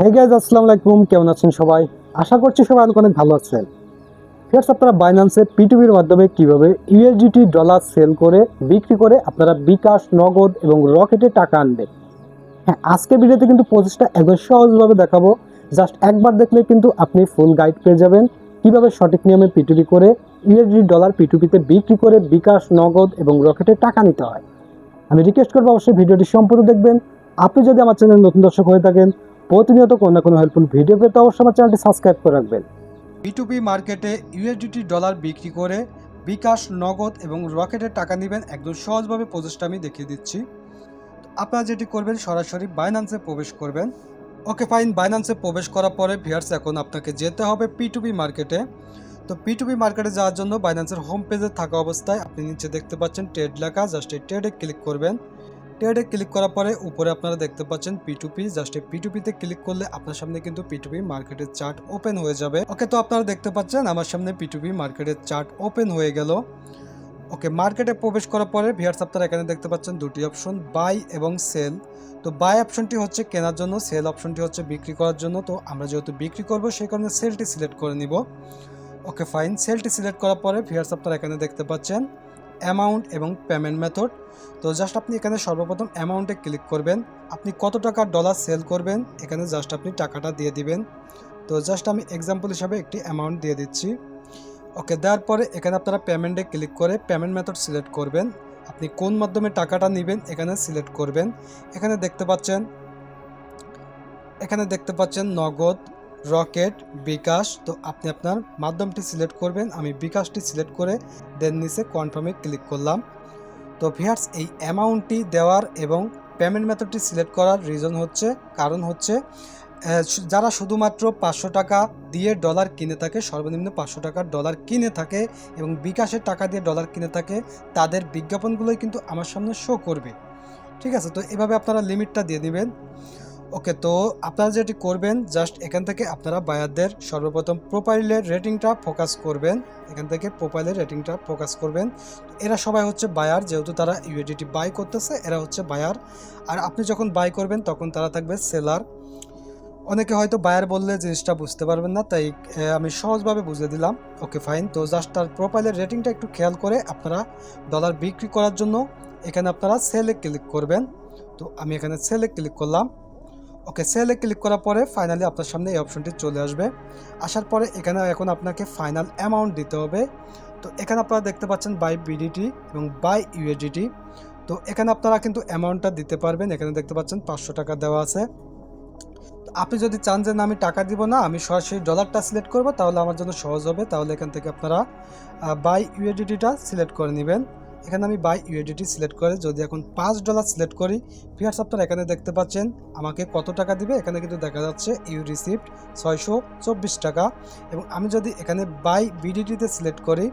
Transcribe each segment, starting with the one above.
হ্যাঁ গাইজ আসসালামু আলাইকুম। কেমন আছেন সবাই? আশা করছি সবাই অনেক অনেক ভালো আছেন। ফিয়ার্স আপনারা বাইন্যান্সে পিটুবির মাধ্যমে কীভাবে ইউএসডিটি ডলার সেল করে, বিক্রি করে আপনারা বিকাশ, নগদ এবং রকেটে টাকা আনবেন? হ্যাঁ আজকে ভিডিওতে কিন্তু প্রসেসটা একদম সহজভাবে দেখাবো। জাস্ট একবার দেখলে কিন্তু আপনি ফুল গাইড পেয়ে যাবেন। কীভাবে সঠিক নিয়মে পিটুপি করে ইউএসডি ডলার পিটুপিতে বিক্রি করে বিকাশ, নগদ এবং রকেটে টাকা নিতে হয়। আমি রিকোয়েস্ট করব অবশ্যই ভিডিওটি সম্পূর্ণ দেখবেন। আপনি যদি আমার চ্যানেল নতুন দর্শক হয়ে থাকেন প্রতিনিয়ত কোনো না কোনো হেল্পফুল ভিডিও পেতে অবশ্যই আমার চ্যানেলটি সাবস্ক্রাইব করে রাখবেন। বিটুপি মার্কেটে ইউএসডিটি ডলার বিক্রি করে বিকাশ, নগদ এবং রকেটের টাকা নেবেন একদম সহজভাবে প্রসেসটা আমি দেখিয়ে দিচ্ছি। আপনারা যেটি করবেন, সরাসরি বাইন্যান্সে প্রবেশ করবেন। ওকে ফাইন বাইন্যান্সে প্রবেশ করার পরে ভিয়ার্স এখন আপনাকে যেতে হবে পিটুপি মার্কেটে তো পিটুপি মার্কেটে যাওয়ার জন্য বাইন্যান্সের হোম পেজে থাকা অবস্থায় আপনি নিচে দেখতে পাচ্ছেন ট্রেড লেখা। জাস্ট এই ট্রেডে ক্লিক করবেন। ট্রেডে ক্লিক করার পরে উপরে আপনারা দেখতে পাচ্ছেন পিটুপি জাস্ট এই পিটুপিতে ক্লিক করলে আপনার সামনে কিন্তু পিটুপি মার্কেটের চার্ট ওপেন হয়ে যাবে। ওকে তো আপনারা দেখতে পাচ্ছেন আমার সামনে পিটুপি মার্কেটের চার্ট ওপেন হয়ে গেল। ওকে মার্কেটে প্রবেশ করার পরে ভিয়ার্স আপনারা এখানে দেখতে পাচ্ছেন দুটি অপশন বাই এবং সেল তো বাই অপশনটি হচ্ছে কেনার জন্য সেল অপশনটি হচ্ছে বিক্রি করার জন্য। তো আমরা যেহেতু বিক্রি করব, সেই কারণে সেলটি সিলেক্ট করে নিব। ওকে ফাইন সেলটি সিলেক্ট করার পরে ভিয়ার্স আপনারা এখানে দেখতে পাচ্ছেন অ্যামাউন্ট এবং পেমেন্ট মেথড তো জাস্ট আপনি এখানে সর্বপ্রথম অ্যামাউন্টে ক্লিক করবেন। আপনি কত টাকা ডলার সেল করবেন, এখানে জাস্ট আপনি টাকাটা দিয়ে দিবেন। তো জাস্ট আমি এক্সাম্পল হিসাবে একটি অ্যামাউন্ট দিয়ে দিচ্ছি। ওকে দেওয়ার পরে এখানে আপনারা পেমেন্টে ক্লিক করে পেমেন্ট মেথড সিলেক্ট করবেন। আপনি কোন মাধ্যমে টাকাটা নেবেন, এখানে সিলেক্ট করবেন। এখানে দেখতে পাচ্ছেন, এখানে দেখতে পাচ্ছেন নগদ। রকেট, বিকাশ, তো আপনি আপনার মাধ্যমটি সিলেক্ট করবেন। আমি বিকাশটি সিলেক্ট করে দেন নিচে কনফার্মে ক্লিক করলাম। তো ভিয়ার্স এই অ্যামাউন্টটি দেওয়ার এবং পেমেন্ট মেথডটি সিলেক্ট করার রিজন হচ্ছে, কারণ হচ্ছে যারা শুধুমাত্র পাঁচশো টাকা দিয়ে ডলার কিনে থাকে, সর্বনিম্ন পাঁচশো টাকার ডলার কিনে থাকে এবং বিকাশের টাকা দিয়ে ডলার কিনে থাকে, তাদের বিজ্ঞাপনগুলোই কিন্তু আমার সামনে শো করবে। ঠিক আছে, তো এভাবে আপনারা লিমিটটা দিয়ে দিবেন। ওকে, তো আপনারা যেটি করবেন জাস্ট এখান থেকে আপনারা বায়ারদের সর্বপ্রথম প্রোফাইলের রেটিংটা ফোকাস করবেন। এখান থেকে প্রোফাইলের রেটিংটা ফোকাস করবেন। এরা সবাই হচ্ছে বায়ার যেহেতু তারা ইউএডিটি বাই করতেছে, এরা হচ্ছে বায়ার আর আপনি যখন বাই করবেন, তখন তারা থাকবে সেলার অনেকে হয়তো বায়ার বললে জিনিসটা বুঝতে পারবেন না, তাই আমি সহজভাবে বুঝে দিলাম। ওকে ফাইন তো জাস্ট তার প্রোফাইলের রেটিংটা একটু খেয়াল করে আপনারা ডলার বিক্রি করার জন্য এখানে আপনারা সেলে ক্লিক করবেন। তো আমি এখানে সেলে ক্লিক করলাম। ওকে সেলে ক্লিক করার পরে ফাইনালি আপনার সামনে এই অপশনটি চলে আসবে। আসার পরে এখানে এখন আপনাকে ফাইনাল অ্যামাউন্ট দিতে হবে। তো এখানে আপনারা দেখতে পাচ্ছেন বাই বিডিটি এবং বাই ইউএডিটি তো এখানে আপনারা কিন্তু অ্যামাউন্টটা দিতে পারবেন। এখানে দেখতে পাচ্ছেন পাঁচশো টাকা দেওয়া আছে। আপনি যদি চান যে না, আমি টাকা দিব না, আমি সরাসরি ডলারটা সিলেক্ট করব, তাহলে আমার জন্য সহজ হবে। তাহলে এখান থেকে আপনারা বাই ইউএডিটিটা সিলেক্ট করে নেবেন। এখানে আমি বাই ইউএডিটি সিলেক্ট করে, যদি এখন পাঁচ ডলার সিলেক্ট করি ফিয়ার্স আপনারা এখানে দেখতে পাচ্ছেন, আমাকে কত টাকা দিবে? এখানে কিন্তু দেখা যাচ্ছে ইউ রিসিপ্ট ছয়শো চব্বিশ টাকা। এবং আমি যদি এখানে বাই বিডিটিতে সিলেক্ট করি,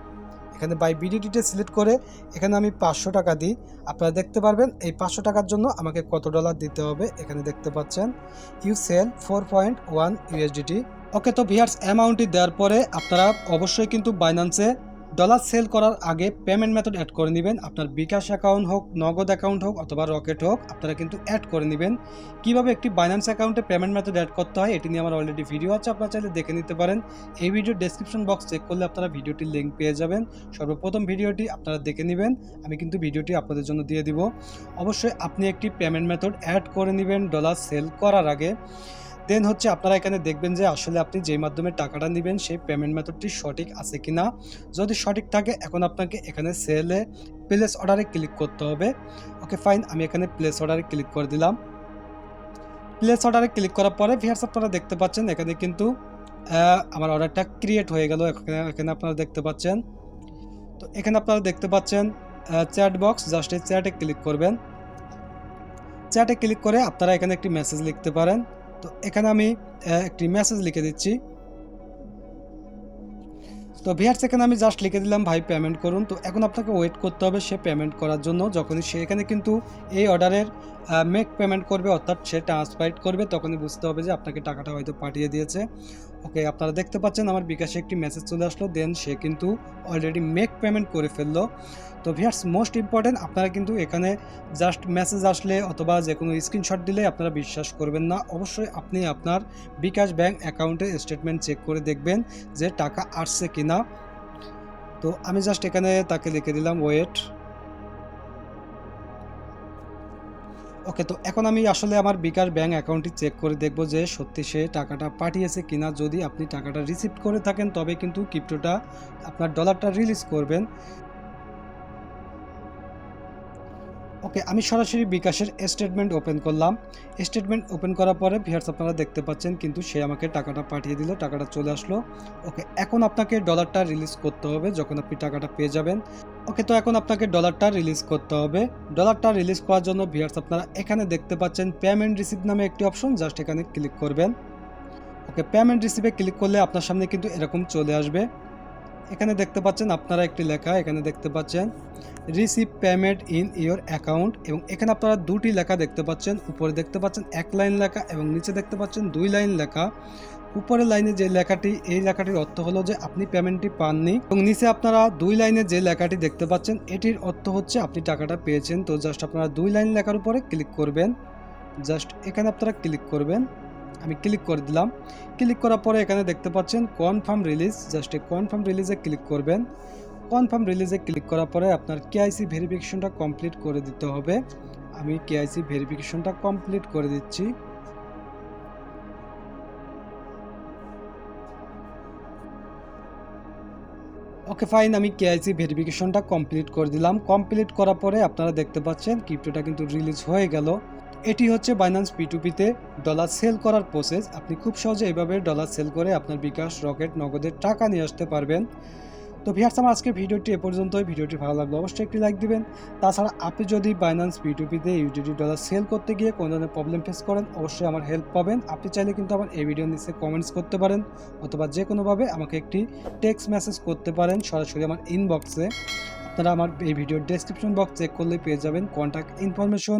এখানে বাই বিডিটিতে সিলেক্ট করে, এখানে আমি পাঁচশো টাকা দিই। আপনারা দেখতে পারবেন, এই পাঁচশো টাকার জন্য আমাকে কত ডলার দিতে হবে, এখানে দেখতে পাচ্ছেন। You sell four point one USDT okay তো ভিয়ার্স অ্যামাউন্টটি দেওয়ার পরে আপনারা অবশ্যই কিন্তু বাইন্যান্সে ডলার সেল করার আগে পেমেন্ট মেথড অ্যাড করে নেবেন। আপনার বিকাশ অ্যাকাউন্ট হোক, নগদ অ্যাকাউন্ট হোক অথবা রকেট হোক, আপনারা কিন্তু অ্যাড করে নেবেন। কীভাবে একটি বাইন্যান্স অ্যাকাউন্টে পেমেন্ট মেথড অ্যাড করতে হয়, এটি নিয়ে আমার অলরেডি ভিডিও আছে, আপনারা চাইলে দেখে নিতে পারেন। এই ভিডিও ডেসক্রিপশন বক্স চেক করলে আপনারা ভিডিওটির লিঙ্ক পেয়ে যাবেন। সর্বপ্রথম ভিডিওটি আপনারা দেখে নেবেন, আমি কিন্তু ভিডিওটি আপনাদের জন্য দিয়ে দিব। অবশ্যই আপনি একটি পেমেন্ট মেথড অ্যাড করে নেবেন ডলার সেল করার আগে। দেন হচ্ছে আপনারা এখানে দেখবেন যে আসলে আপনি যেই মাধ্যমে টাকাটা নেবেন, সেই পেমেন্ট মেথডটি সঠিক আছে কি না যদি সঠিক থাকে, এখন আপনাকে এখানে সেলে প্লেস অর্ডারে ক্লিক করতে হবে। ওকে ফাইন আমি এখানে প্লেস অর্ডারে ক্লিক করে দিলাম। প্লেস অর্ডারে ক্লিক করার পরে ভিয়ার্স আপনারা দেখতে পাচ্ছেন, এখানে কিন্তু আমার অর্ডারটা ক্রিয়েট হয়ে গেল। এখানে এখানে আপনারা দেখতে পাচ্ছেন। তো এখানে আপনারা দেখতে পাচ্ছেন চ্যাট বক্স জাস্ট এই চ্যাটে ক্লিক করবেন। চ্যাটে ক্লিক করে আপনারা এখানে একটি মেসেজ লিখতে পারেন। তো এখানে আমি একটি মেসেজ লিখে দিচ্ছি। তো ভিয়ার সেখানে আমি জাস্ট লিখে দিলাম, ভাই পেমেন্ট করুন। তো এখন আপনাকে ওয়েট করতে হবে সে পেমেন্ট করার জন্য। যখনই সে, এখানে কিন্তু এই অর্ডারের মেক পেমেন্ট করবে, অর্থাৎ সে ট্রান্সফার করবে, তখনই বুঝতে হবে যে আপনাকে টাকাটা হয়তো পাঠিয়ে দিয়েছে। ওকে আপনারা দেখতে পাচ্ছেন আমার বিকাশে একটি মেসেজ চলে আসলো দেন সে কিন্তু অলরেডি মেক পেমেন্ট করে ফেলল। তো ভিয়ার্স মোস্ট ইম্পর্টেন্ট আপনারা কিন্তু এখানে জাস্ট মেসেজ আসলে অথবা যে কোনো স্ক্রিনশট দিলে আপনারা বিশ্বাস করবেন না। অবশ্যই আপনি আপনার বিকাশ ব্যাংক অ্যাকাউন্টের স্টেটমেন্ট চেক করে দেখবেন যে টাকা আসছে কি না তো আমি জাস্ট এখানে তাকে লিখে দিলাম ওয়েট ওকে তো এখন আমি আসলে আমার বিকাশ ব্যাঙ্ক অ্যাকাউন্টটি চেক করে দেখব যে সত্যি সে টাকাটা পাঠিয়েছে কিনা। যদি আপনি টাকাটা রিসিভ করে থাকেন, তবে কিন্তু ক্রিপ্টোটা আপনার ডলারটা রিলিজ করবেন। ওকে, আমি সরাসরি বিকাশের স্টেটমেন্ট ওপেন করলাম। স্টেটমেন্ট ওপেন করার পরে ভিয়ার্স আপনারা দেখতে পাচ্ছেন, কিন্তু সে আমাকে টাকাটা পাঠিয়ে দিল, টাকাটা চলে আসলো। ওকে, এখন আপনাকে ডলারটা রিলিজ করতে হবে যখন আপনি টাকাটা পেয়ে যাবেন। ওকে, তো এখন আপনাকে ডলারটা রিলিজ করতে হবে। ডলারটা রিলিজ করার জন্য ভিয়ার্স আপনারা এখানে দেখতে পাচ্ছেন পেমেন্ট রিসিভ নামে একটি অপশন জাস্ট এখানে ক্লিক করবেন। ওকে পেমেন্ট রিসিভে ক্লিক করলে আপনার সামনে কিন্তু এরকম চলে আসবে। এখানে দেখতে পাচ্ছেন আপনারা একটি লেখা, এখানে দেখতে পাচ্ছেন receive payment in your account এবং এখানে আপনারা দুটি লেখা দেখতে পাচ্ছেন, উপরে দেখতে পাচ্ছেন এক লাইন লেখা এবং নিচে দেখতে পাচ্ছেন দুই লাইন লেখা। উপরের লাইনে যে লেখাটি, এই লেখাটির অর্থ হলো যে আপনি পেমেন্টটি পাননি এবং নিচে আপনারা দুই লাইনে যে লেখাটি দেখতে পাচ্ছেন, এটির অর্থ হচ্ছে আপনি টাকাটা পেয়েছেন। তো জাস্ট আপনারা দুই লাইন লেখার উপরে ক্লিক করবেন। জাস্ট এখানে আপনারা ক্লিক করবেন। আমি ক্লিক করে দিলাম। ক্লিক করার পরে এখানে দেখতে পাচ্ছেন কনফার্ম রিলিজ জাস্ট এই কনফার্ম রিলিজে ক্লিক করবেন। কনফার্ম রিলিজে ক্লিক করার পরে আপনার কেআইসি ভেরিফিকেশনটা কমপ্লিট করে দিতে হবে। আমি কেআইসি ভেরিফিকেশনটা কমপ্লিট করে দিচ্ছি। ওকে ফাইন আমি কেআইসি ভেরিফিকেশনটা কমপ্লিট করে দিলাম। কমপ্লিট করার পরে আপনারা দেখতে পাচ্ছেন ক্রিপ্টোটা কিন্তু রিলিজ হয়ে গেল। এটি হচ্ছে বাইন্যান্স পিটুপিতে ডলার সেল করার প্রসেস আপনি খুব সহজে এভাবে ডলার সেল করে আপনার বিকাশ, রকেট, নগদের টাকা নিয়ে আসতে পারবেন। তো ভিয়ার্স আমার আজকে ভিডিওটি এ পর্যন্তই। ভিডিওটি ভালো লাগলে অবশ্যই একটি লাইক দিবেন। তাছাড়া আপনি যদি বাইন্যান্স পিটুপিতে ইউটিডি ডলার সেল করতে গিয়ে কোনো ধরনের প্রবলেম ফেস করেন, অবশ্যই আমার হেল্প পাবেন। আপনি চাইলে কিন্তু আমার এই ভিডিওর নিচে কমেন্টস করতে পারেন অথবা যে কোনোভাবে আমাকে একটি টেক্সট মেসেজ করতে পারেন। সরাসরি আমার ইনবক্সে আপনারা আমার এই ভিডিওর ডেসক্রিপশন বক্স চেক করলে পেয়ে যাবেন। Contact information